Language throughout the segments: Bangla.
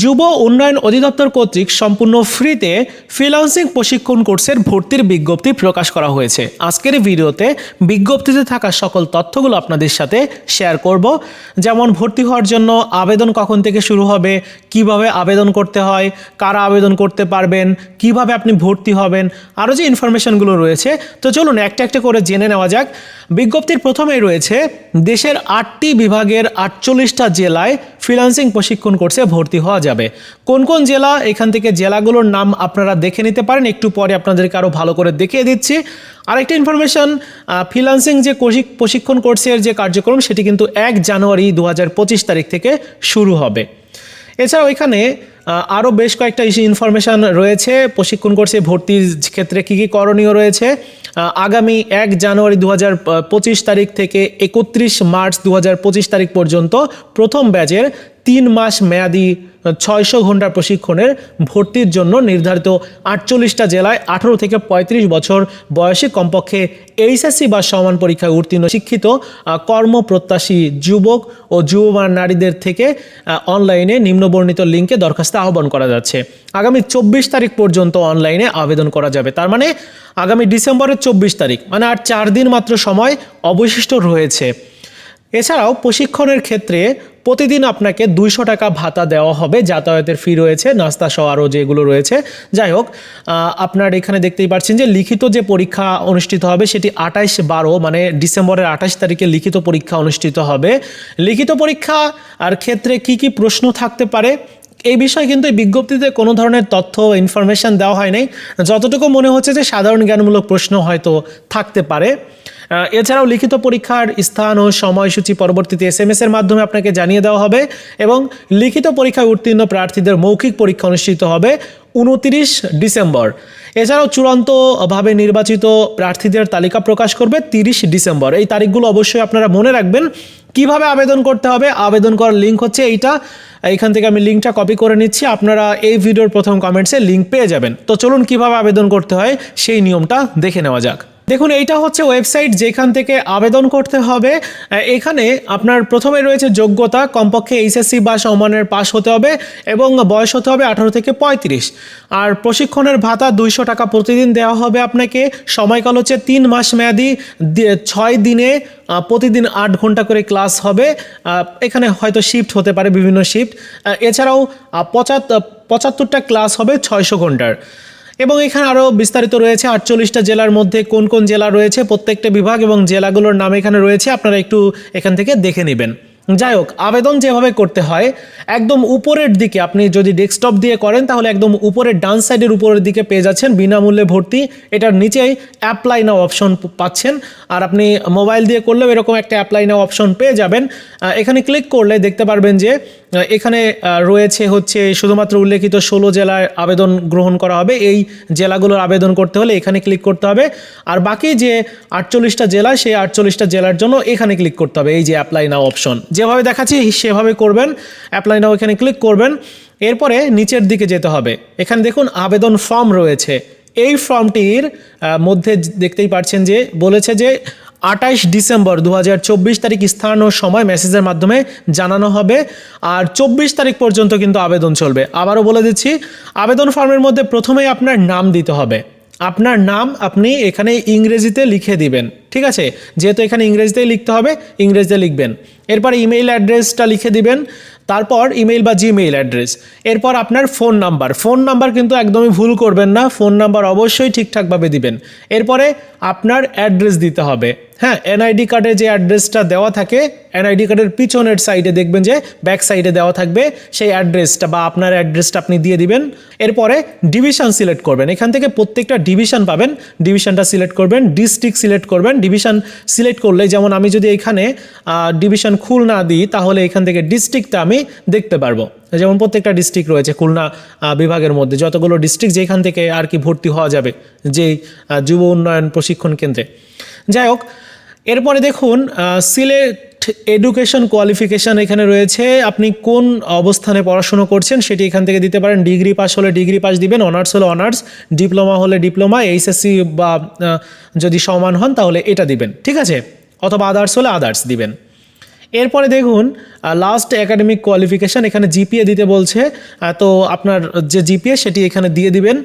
যুব উন্নয়ন অধিদপ্তর কর্তৃক সম্পূর্ণ ফ্রিতে ফ্রিল্যান্সিং প্রশিক্ষণ কোর্সের ভর্তির বিজ্ঞপ্তি প্রকাশ করা হয়েছে। আজকের ভিডিওতে বিজ্ঞপ্তিতে থাকা সকল তথ্যগুলো আপনাদের সাথে শেয়ার করব। যেমন ভর্তি হওয়ার জন্য আবেদন কখন থেকে শুরু হবে, কীভাবে আবেদন করতে হয়, কারা আবেদন করতে পারবেন, কীভাবে আপনি ভর্তি হবেন, আরও যে ইনফরমেশনগুলো রয়েছে। তো চলুন একটা একটা করে জেনে নেওয়া যাক। বিজ্ঞপ্তির প্রথমেই রয়েছে, দেশের আটটি বিভাগের আটচল্লিশটা জেলায় ফ্রিল্যান্সিং প্রশিক্ষণ কোর্সে ভর্তি হওয়া যাবে। কোন কোন জেলা, এখান থেকে জেলাগুলোর নাম আপনারা দেখে নিতে পারেন। একটু পরে আপনাদেরকে আরও ভালো করে দেখিয়ে দিচ্ছি। আরেকটা ইনফরমেশন ফ্রিল্যান্সিং যে প্রশিক্ষণ কোর্সের যে কার্যক্রম, সেটি কিন্তু এক জানুয়ারি দু হাজার পঁচিশ তারিখ থেকে শুরু হবে। এছাড়াও এখানে আরও বেশ কয়েকটা ইনফরমেশান রয়েছে। প্রশিক্ষণ কোর্সে ভর্তির ক্ষেত্রে কী কী করণীয় রয়েছে? আগামী এক জানুয়ারি দু তারিখ থেকে একত্রিশ মার্চ দু তারিখ পর্যন্ত প্রথম ব্যাচের তিন মাস মেয়াদি ছয়শো ঘণ্টা প্রশিক্ষণের ভর্তির জন্য নির্ধারিত আটচল্লিশটা জেলায় আঠারো থেকে পঁয়ত্রিশ বছর বয়সী কমপক্ষে এইচএসসি বা সমান পরীক্ষায় উত্তীর্ণ শিক্ষিত কর্মপ্রত্যাশী যুবক ও যুবমান নারীদের থেকে অনলাইনে নিম্নবর্ণিত লিঙ্কে দরখাস্ত আহ্বান করা যাচ্ছে। আগামী চব্বিশ তারিখ পর্যন্ত অনলাইনে আবেদন করা যাবে। তার মানে আগামী ডিসেম্বরের চব্বিশ তারিখ মানে আর চার দিন মাত্র সময় অবশিষ্ট রয়েছে। এছাড়াও প্রশিক্ষণের ক্ষেত্রে প্রতিদিন আপনাকে দুইশো টাকা ভাতা দেওয়া হবে, যাতায়াতের ফি রয়েছে, নাস্তা সহ আরও যেগুলো রয়েছে। যাই হোক আপনার এখানে দেখতেই পাচ্ছেন যে লিখিত যে পরীক্ষা অনুষ্ঠিত হবে সেটি আঠাইশ বারো মানে ডিসেম্বরের আঠাশ তারিখে লিখিত পরীক্ষা অনুষ্ঠিত হবে। লিখিত পরীক্ষা আর ক্ষেত্রে কি কি প্রশ্ন থাকতে পারে, এই বিষয়ে কিন্তু এই বিজ্ঞপ্তিতে কোনো ধরনের তথ্য ইনফরমেশন দেওয়া হয় নাই। যতটুকু মনে হচ্ছে যে সাধারণ জ্ঞানমূলক প্রশ্ন হয়তো থাকতে পারে। এছাড়াও লিখিত পরীক্ষার স্থান ও সময়সূচি পরবর্তীতে এস এম এর মাধ্যমে আপনাকে জানিয়ে দেওয়া হবে এবং লিখিত পরীক্ষায় উত্তীর্ণ প্রার্থীদের মৌখিক পরীক্ষা অনুষ্ঠিত হবে উনতিরিশ ডিসেম্বর। এছাড়াও চূড়ান্তভাবে নির্বাচিত প্রার্থীদের তালিকা প্রকাশ করবে তিরিশ ডিসেম্বর। এই তারিখগুলো অবশ্যই আপনারা মনে রাখবেন। কীভাবে আবেদন করতে হবে? আবেদন করার লিঙ্ক হচ্ছে এইটা। এখান থেকে আমি লিঙ্কটা কপি করে নিচ্ছি। আপনারা এই ভিডিওর প্রথম কমেন্টসে লিঙ্ক পেয়ে যাবেন। তো চলুন কীভাবে আবেদন করতে হয় সেই নিয়মটা দেখে নেওয়া যাক। দেখুন, এইটা হচ্ছে ওয়েবসাইট যেখান থেকে আবেদন করতে হবে। এখানে আপনার প্রথমে রয়েছে যোগ্যতা, কমপক্ষে এইচএসসি বা সমানের পাস হতে হবে এবং বয়স হতে হবে আঠারো থেকে পঁয়ত্রিশ। আর প্রশিক্ষণের ভাতা দুইশো টাকা প্রতিদিন দেওয়া হবে আপনাকে। সময়কাল হচ্ছে তিন মাস মেয়াদি ছয় দিনে প্রতিদিন আট ঘণ্টা করে ক্লাস হবে। এখানে হয়তো শিফট হতে পারে বিভিন্ন শিফট। এছাড়াও পঁচাত্তর, পঁচাত্তরটা ক্লাস হবে ছয়শো ঘণ্টার। এবং এখানে আরও বিস্তারিত রয়েছে আটচল্লিশটা জেলার মধ্যে কোন কোন জেলা রয়েছে, প্রত্যেকটা বিভাগ এবং জেলাগুলোর নাম এখানে রয়েছে, আপনারা একটু এখান থেকে দেখে নেবেন। যাই হোক, আবেদন যেভাবে করতে হয়, একদম উপরের দিকে আপনি যদি ডেস্কটপ দিয়ে করেন, তাহলে একদম উপরের ডান সাইডের উপরের দিকে পেয়ে যাচ্ছেন, বিনামূল্যে ভর্তি। এটার নিচেই অ্যাপ্লাই নাও অপশন পাচ্ছেন। আর আপনি মোবাইল দিয়ে করলেও এরকম একটা অ্যাপ্লাই নাও অপশন পেয়ে যাবেন। এখানে ক্লিক করলে দেখতে পারবেন যে এখানে রয়েছে হচ্ছে শুধুমাত্র উল্লেখিত ষোলো জেলায় আবেদন গ্রহণ করা হবে। এই জেলাগুলোর আবেদন করতে হলে এখানে ক্লিক করতে হবে। আর বাকি যে আটচল্লিশটা জেলা, সেই আটচল্লিশটা জেলার জন্য এখানে ক্লিক করতে হবে। এই যে অ্যাপ্লাই নাও অপশন যেভাবে দেখাচ্ছি, সেভাবে করবেন। অ্যাপ্লাই নাও এখানে ক্লিক করবেন। এরপরে নিচের দিকে যেতে হবে। এখানে দেখুন আবেদন ফর্ম রয়েছে। এই ফর্মটির মধ্যে দেখতেই পাচ্ছেন যে বলেছে যে আঠাইশ ডিসেম্বর দু হাজার চব্বিশ তারিখ স্থান ও সময় মেসেজের মাধ্যমে জানানো হবে। আর চব্বিশ তারিখ পর্যন্ত কিন্তু আবেদন চলবে। আবারও বলে দিচ্ছি, আবেদন ফর্মের মধ্যে প্রথমেই আপনার নাম দিতে হবে। আপনার নাম আপনি এখানে ইংরেজিতে লিখে দিবেন, ঠিক আছে? যেহেতু এখানে ইংরেজিতেই লিখতে হবে, ইংরেজিতে লিখবেন। এরপর ইমেইল অ্যাড্রেসটা লিখে দিবেন, তারপর ইমেইল বা জিমেইল অ্যাড্রেস। এরপর আপনার ফোন নাম্বার ফোন নাম্বার কিন্তু একদমই ভুল করবেন না, ফোন নাম্বার অবশ্যই ঠিকঠাকভাবে দিবেন। এরপরে আপনার অ্যাড্রেস দিতে হবে। হ্যাঁ এনআইডি কার্ডে যে অ্যাড্রেসটা দেওয়া থাকে এনআইডি কার্ডের পিছনের সাইডে দেখবেন যে ব্যাক সাইডে দেওয়া থাকবে সেই অ্যাড্রেসটা বা আপনার অ্যাড্রেসটা আপনি দিয়ে দিবেন। এরপরে ডিভিশন সিলেক্ট করবেন। এখান থেকে প্রত্যেকটা ডিভিশন পাবেন। ডিভিশনটা সিলেক্ট করবেন ডিস্ট্রিক্ট সিলেক্ট করবেন। ডিভিশন সিলেক্ট করলে যেমন আমি যদি এখানে ডিভিশন খুলনা দিই, তাহলে এখান থেকে ডিস্ট্রিক্টটা আমি দেখতে পারব। যেমন প্রত্যেকটা ডিস্ট্রিক্ট রয়েছে খুলনা বিভাগের মধ্যে। যতগুলো ডিস্ট্রিক্ট যেখান থেকে আর কি ভর্তি হওয়া যাবে, যেই যুব উন্নয়ন প্রশিক্ষণ কেন্দ্রে। যাই হোক এরপরে দেখুন সিলেক্ট এডুকেশন কোয়ালিফিকেশান এখানে রয়েছে। আপনি কোন অবস্থানে পড়াশুনো করছেন সেটি এখান থেকে দিতে পারেন। ডিগ্রি পাস হলে ডিগ্রি পাস দিবেন, অনার্স হলে অনার্স, ডিপ্লোমা হলে ডিপ্লোমা, এইচএসসি বা যদি সমান হন তাহলে এটা দিবেন, ঠিক আছে? অথবা আদার্স হলে আদার্স দিবেন। এরপরে দেখুন লাস্ট একাডেমিক কোয়ালিফিকেশান এখানে জিপিএ দিতে বলছে। তো আপনার যে জিপিএ সেটি এখানে দিয়ে দিবেন।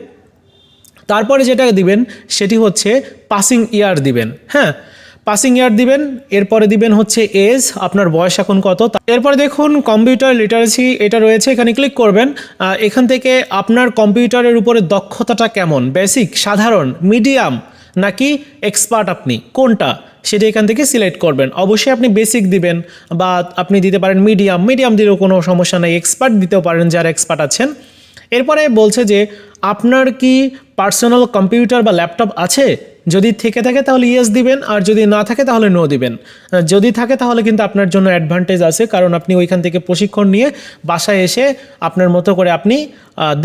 তারপরে যেটা দিবেন সেটি হচ্ছে পাসিং ইয়ার দিবেন হ্যাঁ? পাসিং ইয়ার দিবেন, এরপরে দিবেন হচ্ছে এজ আপনার বয়স এখন কত। এরপরে দেখুন কম্পিউটার লিটারেসি এটা রয়েছে, এখানে ক্লিক করবেন। এখান থেকে আপনার কম্পিউটারের উপরে দক্ষতাটা কেমন? বেসিক সাধারণ মিডিয়াম নাকি এক্সপার্ট আপনি? কোনটা? সেটা এখান থেকে সিলেক্ট করবেন। অবশ্যই আপনি বেসিক দিবেন, বা আপনি দিতে পারেন মিডিয়াম মিডিয়াম দিলেও কোনো সমস্যা নেই এক্সপার্ট দিতেও পারেন যারা এক্সপার্ট আছেন। এরপরে বলছে যে, আপনার কি পার্সোনাল কম্পিউটার বা ল্যাপটপ আছে? যদি থেকে থাকে তাহলে ইয়েস দিবেন, আর যদি না থাকে তাহলে নো দিবেন। যদি থাকে তাহলে কিন্তু আপনার জন্য অ্যাডভান্টেজ আছে, কারণ আপনি ওইখান থেকে প্রশিক্ষণ নিয়ে বাসায় এসে আপনার মতো করে আপনি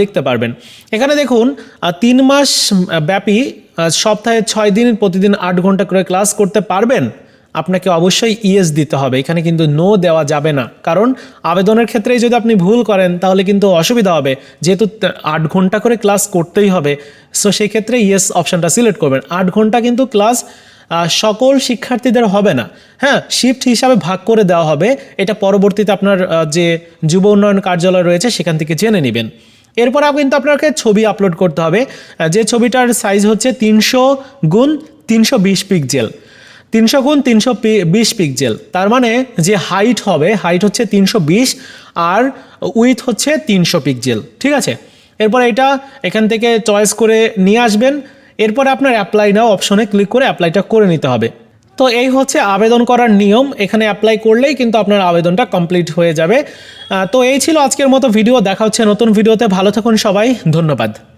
দেখতে পারবেন। এখানে দেখুন তিন মাস ব্যাপী সপ্তাহে ছয় দিন, প্রতিদিন আট ঘণ্টা করে ক্লাস করতে পারবেন? আপনাকে অবশ্যই ইএস দিতে হবে। এখানে কিন্তু নো দেওয়া যাবে না। কারণ আবেদনের ক্ষেত্রেই যদি আপনি ভুল করেন, তাহলে কিন্তু অসুবিধা হবে। যেহেতু আট ঘণ্টা করে ক্লাস করতেই হবে সো সেই ক্ষেত্রে ইয়েস অপশানটা সিলেক্ট করবেন। আট ঘণ্টা কিন্তু ক্লাস সকল শিক্ষার্থীদের হবে না। হ্যাঁ শিফট হিসাবে ভাগ করে দেওয়া হবে। এটা পরবর্তীতে আপনার যে যুব উন্নয়ন কার্যালয় রয়েছে, সেখান থেকে জেনে নেবেন। এরপর কিন্তু আপনাকে ছবি আপলোড করতে হবে। যে ছবিটার সাইজ হচ্ছে তিনশো গুণ তিনশো বিশ পিক্সেল তিনশো গুণ তিনশো বিশ পিক্সেল তার মানে যে হাইট হবে হাইট হচ্ছে তিনশো বিশ আর উইথ হচ্ছে তিনশো পিক্সেল ঠিক আছে? এরপর এটা এখান থেকে চয়েস করে নিয়ে আসবেন। এরপরে আপনার অ্যাপ্লাই নাও অপশনে ক্লিক করে অ্যাপ্লাইটা করে নিতে হবে। তো এই হচ্ছে আবেদন করার নিয়ম। এখানে অ্যাপ্লাই করলেই কিন্তু আপনার আবেদনটা কমপ্লিট হয়ে যাবে। তো এই ছিল আজকের মতো ভিডিও দেখা হচ্ছে নতুন ভিডিওতে ভালো থাকুন সবাই। ধন্যবাদ।